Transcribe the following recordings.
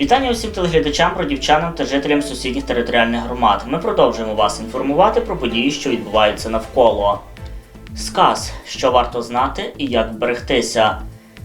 Вітання усім телеглядачам, бродівчанам та жителям сусідніх територіальних громад. Ми продовжуємо вас інформувати про події, що відбуваються навколо. Сказ, що варто знати і як берегтися.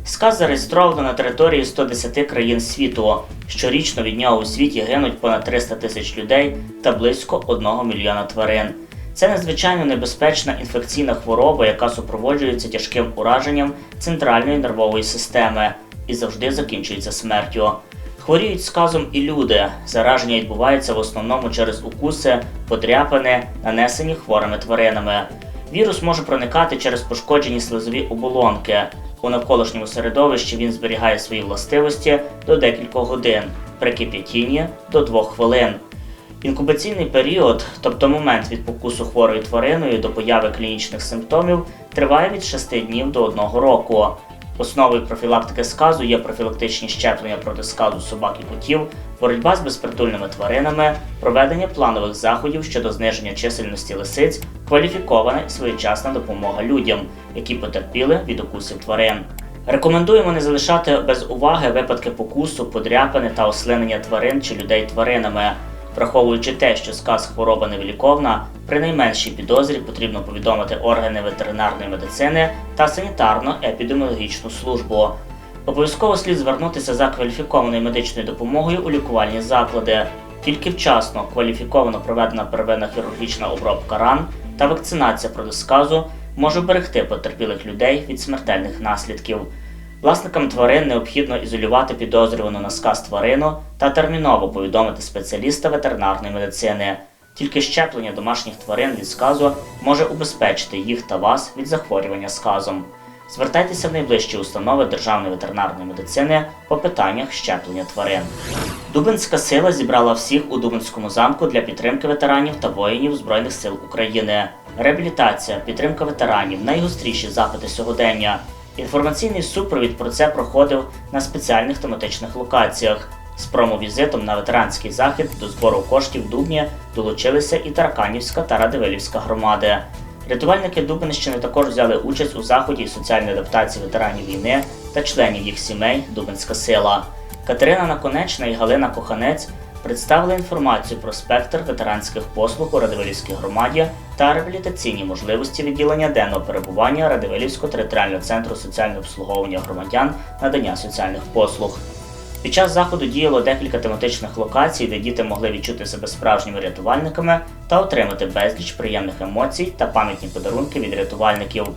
Сказ зареєстровано на території 110 країн світу. Щорічно від нього у світі гинуть понад 300 тисяч людей та близько 1 мільйона тварин. Це надзвичайно небезпечна інфекційна хвороба, яка супроводжується тяжким ураженням центральної нервової системи і завжди закінчується смертю. Хворіють сказом і люди. Зараження відбувається в основному через укуси, подряпини, нанесені хворими тваринами. Вірус може проникати через пошкоджені слизові оболонки. У навколишньому середовищі він зберігає свої властивості до декількох годин, при кип'ятінні до 2 хвилин. Інкубаційний період, тобто момент від покусу хворою твариною до появи клінічних симптомів, триває від 6 днів до 1 року. Основою профілактики сказу є профілактичні щеплення проти сказу собак і котів, боротьба з безпритульними тваринами, проведення планових заходів щодо зниження чисельності лисиць, кваліфікована і своєчасна допомога людям, які потерпіли від укусів тварин. Рекомендуємо не залишати без уваги випадки покусу, подряпини та ослинення тварин чи людей тваринами. Враховуючи те, що сказ хвороба невиліковна, при найменшій підозрі потрібно повідомити органи ветеринарної медицини та санітарно-епідеміологічну службу. Обов'язково слід звернутися за кваліфікованою медичною допомогою у лікувальні заклади. Тільки вчасно кваліфіковано проведена первинна хірургічна обробка ран та вакцинація проти сказу може берегти потерпілих людей від смертельних наслідків. Власникам тварин необхідно ізолювати підозрювану на сказ тварину та терміново повідомити спеціаліста ветеринарної медицини. Тільки щеплення домашніх тварин від сказу може убезпечити їх та вас від захворювання сказом. Звертайтеся в найближчі установи Державної ветеринарної медицини по питаннях щеплення тварин. Дубинська сила зібрала всіх у Дубинському замку для підтримки ветеранів та воїнів Збройних сил України. Реабілітація, підтримка ветеранів, найгостріші запити сьогодення. Інформаційний супровід про це проходив на спеціальних тематичних локаціях. З промовізитом на ветеранський захід до збору коштів в Дубні долучилися і Тараканівська та Радивилівська громади. Рятувальники Дубинщини також взяли участь у заході соціальної адаптації ветеранів війни та членів їх сімей Дубинська сила. Катерина Наконечна і Галина Коханець представили інформацію про спектр ветеранських послуг у Радивилівській громаді та реабілітаційні можливості відділення денного перебування Радивилівського територіального центру соціального обслуговування громадян надання соціальних послуг. Під час заходу діяло декілька тематичних локацій, де діти могли відчути себе справжніми рятувальниками та отримати безліч приємних емоцій та пам'ятні подарунки від рятувальників.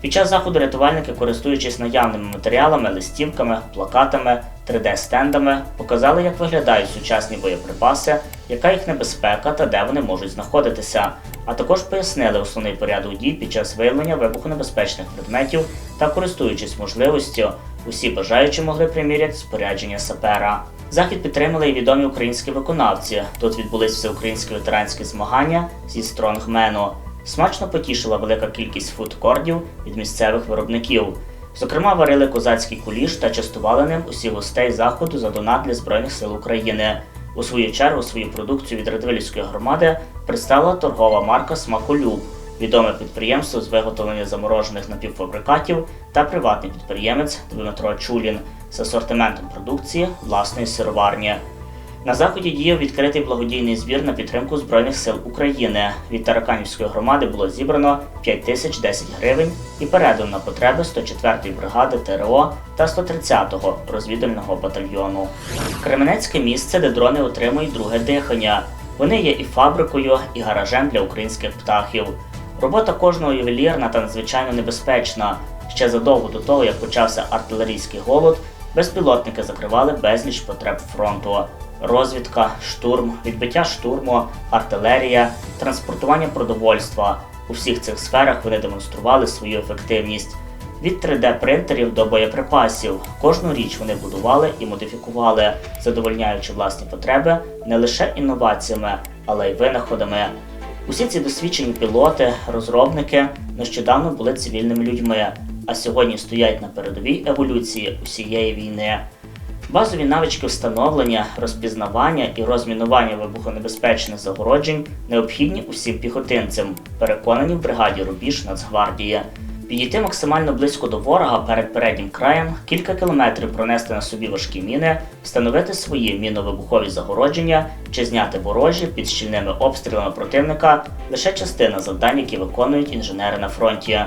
Під час заходу рятувальники, користуючись наявними матеріалами, листівками, плакатами, 3D-стендами, показали, як виглядають сучасні боєприпаси, яка їх небезпека та де вони можуть знаходитися, а також пояснили основний порядок дій під час виявлення вибухонебезпечних предметів та користуючись можливістю, усі бажаючі могли приміряти спорядження сапера. Захід підтримали і відомі українські виконавці. Тут відбулись всеукраїнські ветеранські змагання зі стронгмену. Смачно потішила велика кількість фудкордів від місцевих виробників. Зокрема, варили козацький куліш та частували ним усіх гостей заходу за донат для Збройних сил України. У свою чергу свою продукцію від Радвилівської громади представила торгова марка Смаколюб, відоме підприємство з виготовлення заморожених напівфабрикатів та приватний підприємець Дмитро Чулін з асортиментом продукції власної сироварні. На заході діяв відкритий благодійний збір на підтримку Збройних сил України. Від Тараканівської громади було зібрано 5 тисяч 10 гривень і передано на потреби 104-ї бригади ТРО та 130-го розвідувального батальйону. Кременецьке місце, де дрони отримують друге дихання. Вони є і фабрикою, і гаражем для українських птахів. Робота кожного ювелірна та надзвичайно небезпечна. Ще задовго до того, як почався артилерійський голод, безпілотники закривали безліч потреб фронту. Розвідка, штурм, відбиття штурму, артилерія, транспортування продовольства. У всіх цих сферах вони демонстрували свою ефективність. Від 3D-принтерів до боєприпасів кожну річ вони будували і модифікували, задовольняючи власні потреби не лише інноваціями, але й винаходами. Усі ці досвідчені пілоти, розробники нещодавно були цивільними людьми, а сьогодні стоять на передовій еволюції усієї війни. Базові навички встановлення, розпізнавання і розмінування вибухонебезпечних загороджень необхідні усім піхотинцям, переконані в бригаді Рубіж Нацгвардії. Підійти максимально близько до ворога перед переднім краєм, кілька кілометрів пронести на собі важкі міни, встановити свої мінно-вибухові загородження чи зняти ворожі під щільними обстрілами противника лише частина завдань, які виконують інженери на фронті.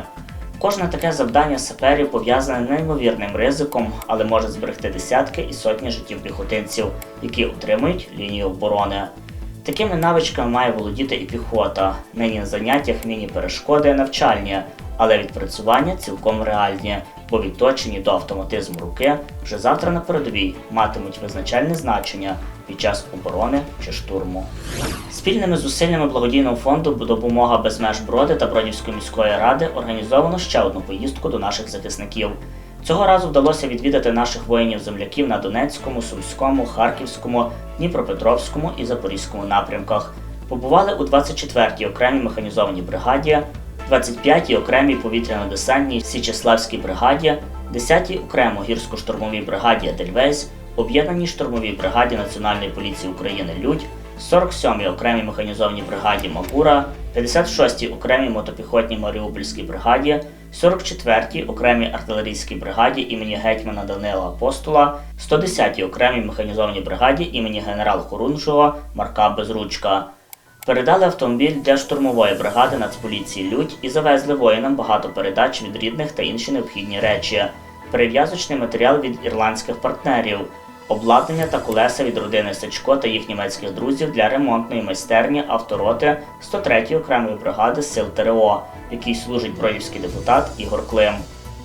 Кожне таке завдання саперів пов'язане неймовірним ризиком, але може зберегти десятки і сотні життів піхотинців, які утримують лінію оборони. Такими навичками має володіти і піхота. Нині на заняттях міні-перешкоди навчальні, але відпрацювання цілком реальні, бо відточені до автоматизму руки вже завтра на передовій матимуть визначальне значення під час оборони чи штурму. Спільними зусиллями благодійного фонду допомога без меж броди та Бродівської міської ради організовано ще одну поїздку до наших захисників. Цього разу вдалося відвідати наших воїнів-земляків на Донецькому, Сумському, Харківському, Дніпропетровському і Запорізькому напрямках. Побували у 24-й окремій механізованій бригаді, 25-й окремій повітряно-десантній Січеславській бригаді, 10-й окремо гірсько-штурмовій бригаді Едельвейс, об'єднаній штурмовій бригаді Національної поліції України Людь, 47-й окремій механізованій бригаді Магура, 56-й окремій мотопіхотній Маріупольській бригаді, 44-й окремій артилерійській бригаді імені гетьмана Данила Апостола, 110-й окремій механізованій бригаді імені генерал Хорунжого Марка Безручка. Передали автомобіль для штурмової бригади Нацполіції Людь і завезли воїнам багато передач від рідних та інші необхідні речі, перев'язочний матеріал від ірландських партнерів, обладнання та колеса від родини Сачко та їх німецьких друзів для ремонтної майстерні автороти 103-ї окремої бригади сил ТРО, в якій служить бродівський депутат Ігор Клим.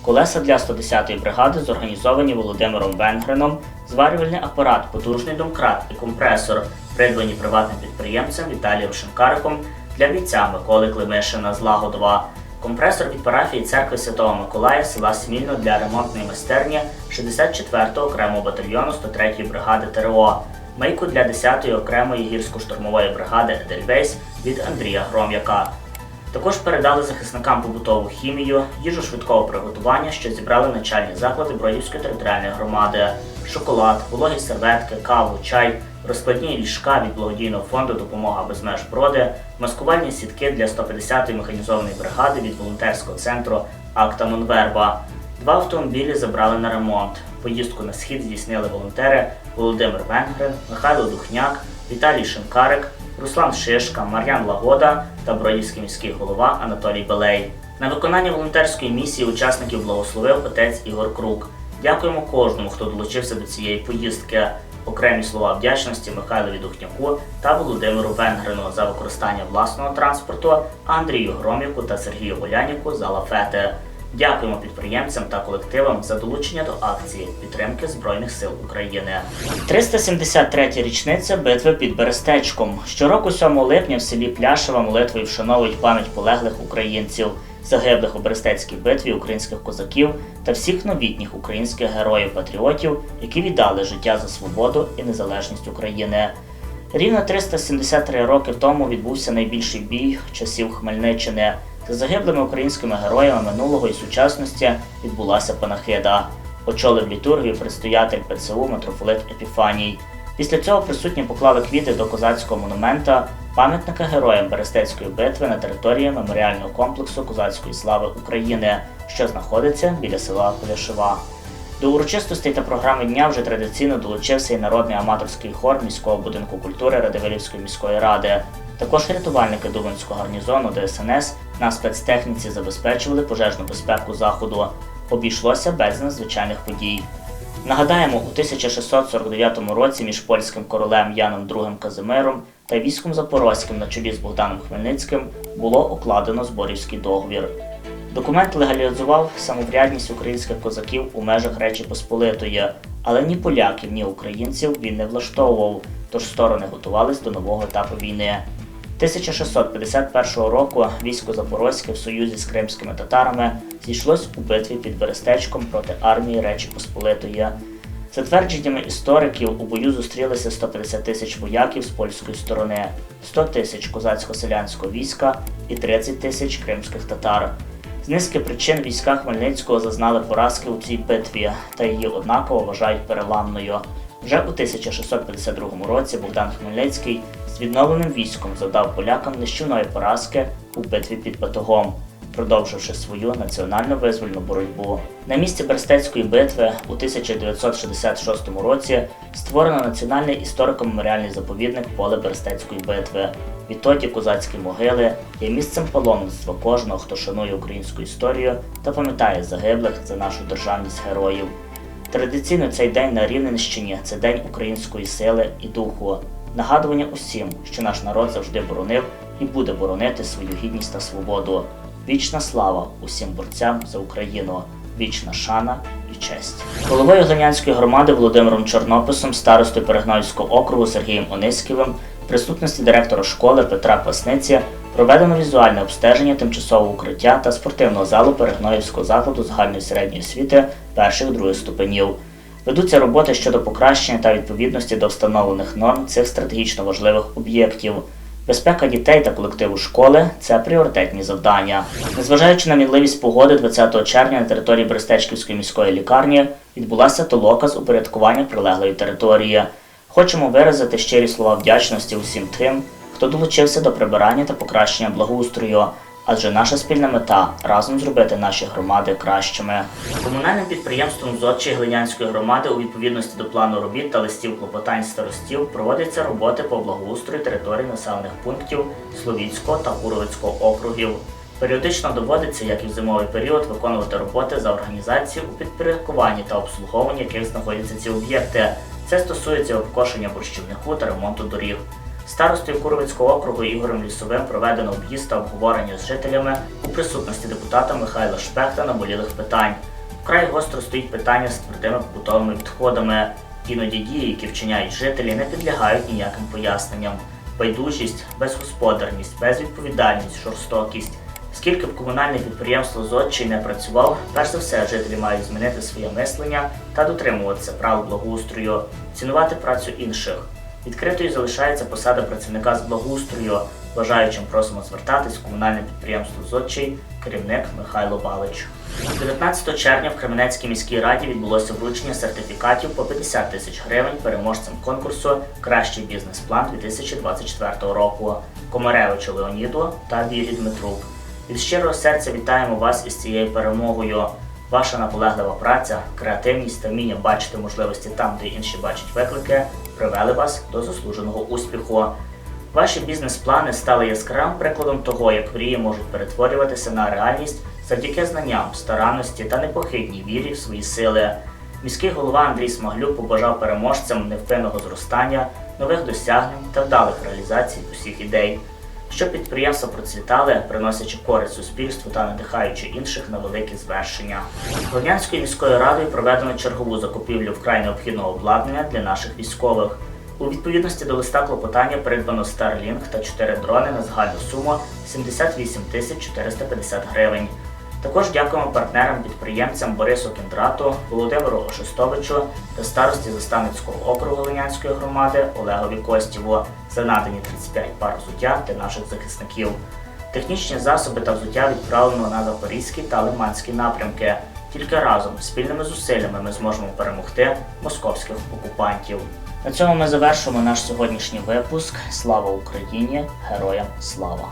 Колеса для 110-ї бригади зорганізовані Володимиром Венгреном, зварювальний апарат, потужний домкрат і компресор, придбані приватним підприємцем Віталієм Шинкариком для бійця Миколи Климишина з Лагодова. Компресор від парафії церкви Святого Миколая села Смільно для ремонтної майстерні 64-го окремого батальйону 103-ї бригади ТРО, мийку для 10-ї окремої гірсько-штурмової бригади Едельвейс від Андрія Гром'яка. Також передали захисникам побутову хімію, їжу швидкого приготування, що зібрали начальні заклади Бродівської територіальної громади, шоколад, вологі серветки, каву, чай, розкладні ліжка від благодійного фонду Допомога без меж броди, маскувальні сітки для 150-ї механізованої бригади від волонтерського центру Акта Монверба. Два автомобілі забрали на ремонт. Поїздку на схід здійснили волонтери Володимир Венгрин, Михайло Духняк, Віталій Шинкарик, Руслан Шишка, Мар'ян Лагода та Бродівський міський голова Анатолій Белей. На виконання волонтерської місії учасників благословив отець Ігор Крук. Дякуємо кожному, хто долучився до цієї поїздки. Окремі слова вдячності Михайлові Духняку та Володимиру Венгрину за використання власного транспорту, Андрію Громіку та Сергію Оляніку за лафети. Дякуємо підприємцям та колективам за долучення до акції підтримки Збройних сил України. 373 річниця битви під Берестечком. Щороку 7 липня в селі Пляшева молитвою вшановують пам'ять полеглих українців, загиблих у Берестецькій битві українських козаків та всіх новітніх українських героїв-патріотів, які віддали життя за свободу і незалежність України. Рівно 373 роки тому відбувся найбільший бій часів Хмельниччини. За загиблими українськими героями минулого і сучасності відбулася панахида. Очолив літургію предстоятель ПЦУ митрополит Епіфаній. Після цього присутні поклали квіти до козацького монумента, пам'ятника героям Берестецької битви на території меморіального комплексу Козацької слави України, що знаходиться біля села Поляшева. До урочистостей та програми дня вже традиційно долучився і народний аматорський хор міського будинку культури Радивилівської міської ради. Також рятувальники Дубинського гарнізону ДСНС на спецтехніці забезпечували пожежну безпеку заходу. Обійшлося без надзвичайних подій. Нагадаємо, у 1649 році між польським королем Яном II Казимиром та військом Запорозьким на чолі з Богданом Хмельницьким було укладено зборівський договір. Документ легалізував самоврядність українських козаків у межах Речі Посполитої, але ні поляків, ні українців він не влаштовував, тож сторони готувались до нового етапу війни. 1651 року військо Запорозьке в союзі з кримськими татарами зійшлось у битві під Берестечком проти армії Речі Посполитої. За твердженнями істориків, у бою зустрілися 150 тисяч вояків з польської сторони, 100 тисяч козацько-селянського війська і 30 тисяч кримських татар. З низки причин війська Хмельницького зазнали поразки у цій битві та її однаково вважають переламною. Вже у 1652 році Богдан Хмельницький з відновленим військом завдав полякам нищівної поразки у битві під Батогом. Продовживши свою національно визвольну боротьбу. На місці Берестецької битви у 1966 році створено національний історико-меморіальний заповідник поле Берестецької битви. Відтоді козацькі могили є місцем паломництва кожного, хто шанує українську історію та пам'ятає загиблих за нашу державність героїв. Традиційно цей день на Рівненщині це день української сили і духу, нагадування усім, що наш народ завжди боронив і буде боронити свою гідність та свободу. Вічна слава усім борцям за Україну, вічна шана і честь. Головою Глинянської громади Володимиром Чорнописом, старостою Перегнойського округу Сергієм Ониськівим, в присутності директора школи Петра Пасниці проведено візуальне обстеження тимчасового укриття та спортивного залу Перегноївського закладу загальної середньої освіти перших других ступенів. Ведуться роботи щодо покращення та відповідності до встановлених норм цих стратегічно важливих об'єктів. Безпека дітей та колективу школи це пріоритетні завдання. Незважаючи на мінливість погоди, 20 червня на території Берестечківської міської лікарні відбулася толока з упорядкування прилеглої території. Хочемо виразити щирі слова вдячності усім тим, хто долучився до прибирання та покращення благоустрою, адже наша спільна мета разом зробити наші громади кращими. Комунальним підприємством ЗОДЧі Глинянської громади у відповідності до плану робіт та листів клопотань старостів проводяться роботи по благоустрою територій населених пунктів Словіцького та Куровицького округів. Періодично доводиться, як і в зимовий період, виконувати роботи за організацією у підпорядкуванні та обслуговуванні яких знаходяться ці об'єкти. Це стосується обкошення борщівнику та ремонту доріг. Старостою Куровицького округу Ігорем Лісовим проведено об'їзд та обговорення з жителями у присутності депутата Михайла Шпехта наболілих питань. Вкрай гостро стоїть питання з твердими побутовими відходами. Іноді дії, які вчиняють жителі, не підлягають ніяким поясненням. Байдужість, безгосподарність, безвідповідальність, жорстокість. Скільки б комунальне підприємство ЗОДЧий не працював, перш за все жителі мають змінити своє мислення та дотримуватися правил благоустрою, цінувати працю інших. Відкритою залишається посада працівника з благоустрою. Бажаючим просимо звертатись в комунальне підприємство «Зодчий» керівник Михайло Балич. 19 червня в Кременецькій міській раді відбулося вручення сертифікатів по 50 тисяч гривень переможцям конкурсу Кращий бізнес-план 2024 року Комаревичу Леоніду та Вірі Дмитрук. Від щирого серця вітаємо вас із цією перемогою. Ваша наполеглива праця, креативність та вміння бачити можливості там, де інші бачать виклики, привели вас до заслуженого успіху. Ваші бізнес-плани стали яскравим прикладом того, як мрії можуть перетворюватися на реальність завдяки знанням, старанності та непохитній вірі в свої сили. Міський голова Андрій Смаглюк побажав переможцям невпинного зростання, нових досягнень та вдалих реалізацій усіх ідей щоб підприємства процвітали, приносячи користь суспільству та надихаючи інших на великі звершення. Горнянською міською радою проведено чергову закупівлю вкрай необхідного обладнання для наших військових. У відповідності до листа клопотання придбано Starlink та 4 дрони на загальну суму 78 тисяч 450 гривень. Також дякуємо партнерам-підприємцям Борису Кіндрату, Володимиру Ошестовичу та старості Заставницького округу Ленянської громади Олегові Костєву за надані 35 пар взуття для наших захисників. Технічні засоби та взуття відправлено на Запорізький та Лиманський напрямки. Тільки разом, спільними зусиллями, ми зможемо перемогти московських окупантів. На цьому ми завершуємо наш сьогоднішній випуск. Слава Україні! Героям слава!